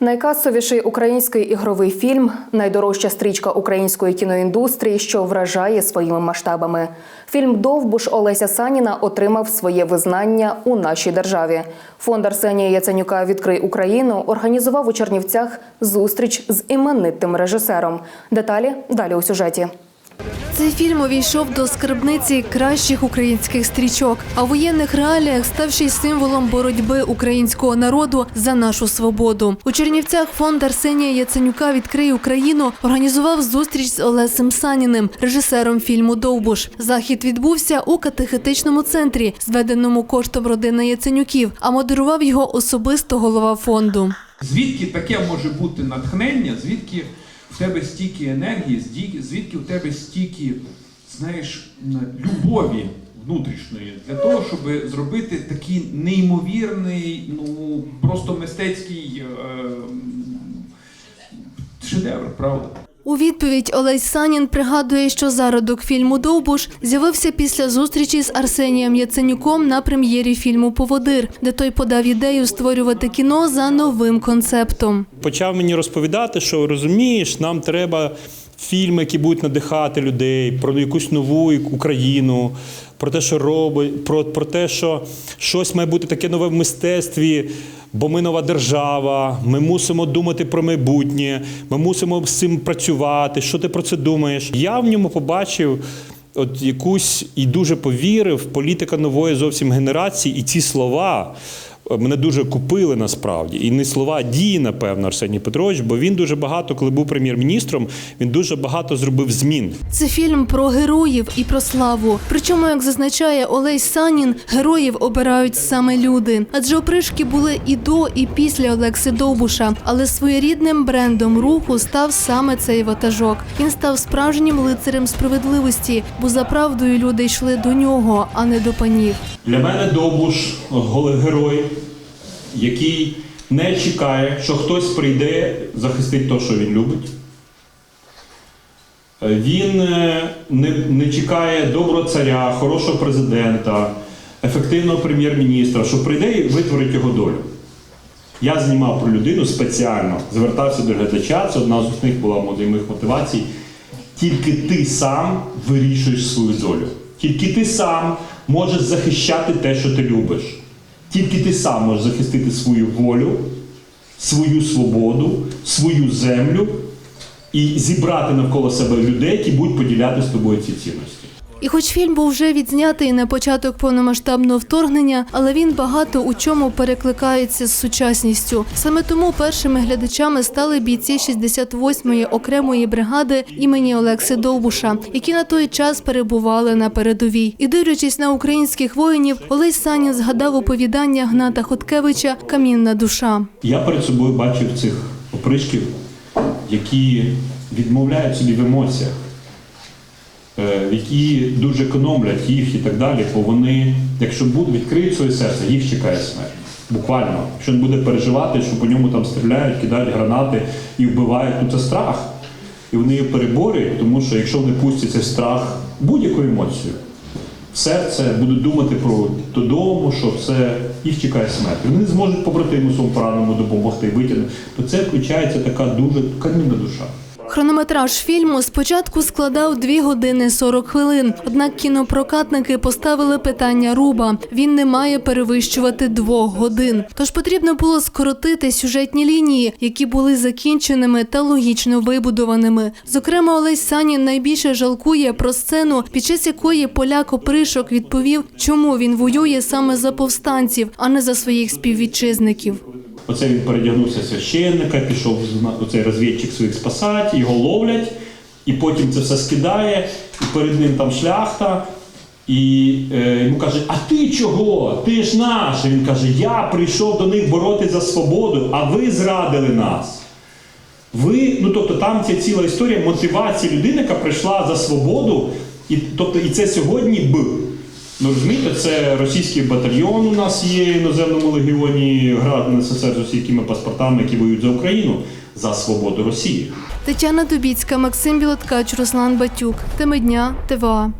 Найкасовіший український ігровий фільм найдорожча стрічка української кіноіндустрії, що вражає своїми масштабами. Фільм Довбуш Олеся Саніна отримав своє визнання у нашій державі. Фонд Арсенія Яценюка Відкрий Україну організував у Чернівцях зустріч з іменитим режисером. Деталі далі у сюжеті. Цей фільм увійшов до скарбниці кращих українських стрічок, а в воєнних реаліях став й символом боротьби українського народу за нашу свободу. У Чернівцях фонд Арсенія Яценюка Відкрий Україну організував зустріч з Олесем Саніним, режисером фільму Довбуш. Захід відбувся у катехетичному центрі, зведеному коштом родини Яценюків, а модерував його особисто голова фонду. Звідки таке може бути натхнення, звідки в тебе стільки енергії, звідки- в тебе стільки, знаєш, любові внутрішньої для того, щоб зробити такий неймовірний, ну просто мистецький е, шедевр, правда? У відповідь Олесь Санін пригадує, що зародок фільму Довбуш з'явився після зустрічі з Арсенієм Яценюком на прем'єрі фільму Поводир, де той подав ідею створювати кіно за новим концептом. почав мені розповідати, що розумієш, нам треба фільми, які будуть надихати людей про якусь нову Україну, про те, що робить, про, про те, що щось має бути таке нове в мистецтві. Бо ми нова держава, ми мусимо думати про майбутнє, ми мусимо з цим працювати. Що ти про це думаєш? Я в ньому побачив от якусь і дуже повірив політика нової зовсім генерації, і ці слова мене дуже купили насправді. І не слова, а дії, напевно, Арсеній Петрович, бо він дуже багато, коли був прем'єр-міністром, він дуже багато зробив змін. Це фільм про героїв і про славу. Причому, як зазначає Олесь Санін, героїв обирають саме люди. Адже опришки були і до, і після Олекси Довбуша. Але своєрідним брендом руху став саме цей ватажок. Він став справжнім лицарем справедливості, бо за правдою люди йшли до нього, а не до панів. Для мене Довбуш голий герой, який не чекає, що хтось прийде захистить те, що він любить. Е, Він е, не, не чекає доброго царя, хорошого президента, ефективного прем'єр-міністра, що прийде і витворить його долю. Я знімав про людину спеціально, звертався до глядача, це одна з основних була моїх мотивацій. Тільки ти сам вирішуєш свою долю. Тільки ти сам можеш захищати те, що ти любиш. Тільки ти сам можеш захистити свою волю, свою свободу, свою землю і зібрати навколо себе людей, які будуть поділяти з тобою ці цінності. І хоч фільм був вже відзнятий на початок повномасштабного вторгнення, але він багато у чому перекликається з сучасністю. Саме тому першими глядачами стали бійці 68-ї окремої бригади імені Олекси Довбуша, які на той час перебували на передовій. І дивлячись на українських воїнів, Олесь Санін згадав оповідання Гната Хоткевича Камінна душа. Я перед собою бачив цих опришків, які відмовляють собі в емоціях, які дуже економлять їх і так далі, бо вони, якщо будуть відкриють своє серце, їх чекає смерть. Буквально, якщо він буде переживати, що по ньому там стріляють, кидають гранати і вбивають, то це страх. І вони переборюють, тому що якщо вони пустять цей страх будь-яку емоцію, серце будуть думати про додому, що це їх чекає смерть. Вони не зможуть побратиму своєму пораненому допомогти витягнути. То це включається така дуже камінна душа. Хронометраж фільму спочатку складав 2 години 40 хвилин. Однак кінопрокатники поставили питання руба. Він не має перевищувати двох годин. Тож потрібно було скоротити сюжетні лінії, які були закінченими та логічно вибудованими. Зокрема, Олесь Санін найбільше жалкує про сцену, під час якої поляк опришок відповів, чому він воює саме за повстанців, а не за своїх співвітчизників. Оце він передягнувся священника, пішов оцей розвідчик своїх спасати, його ловлять, і потім це все скидає, і перед ним там шляхта. І е, йому кажуть, а ти чого? Ти ж наш. І він каже, я прийшов до них боротися за свободу, а ви зрадили нас. Ви, ну тобто там ця ціла історія мотивації людини, яка прийшла за свободу, і, тобто, і це сьогодні б. Ну розумієте, це російський батальйон у нас є в іноземному легіоні град СССР з російськими паспортами, які воюють за Україну за свободу Росії. Тетяна Дубіцька, Максим Білоткач, Руслан Батюк. Теми дня, ТВА.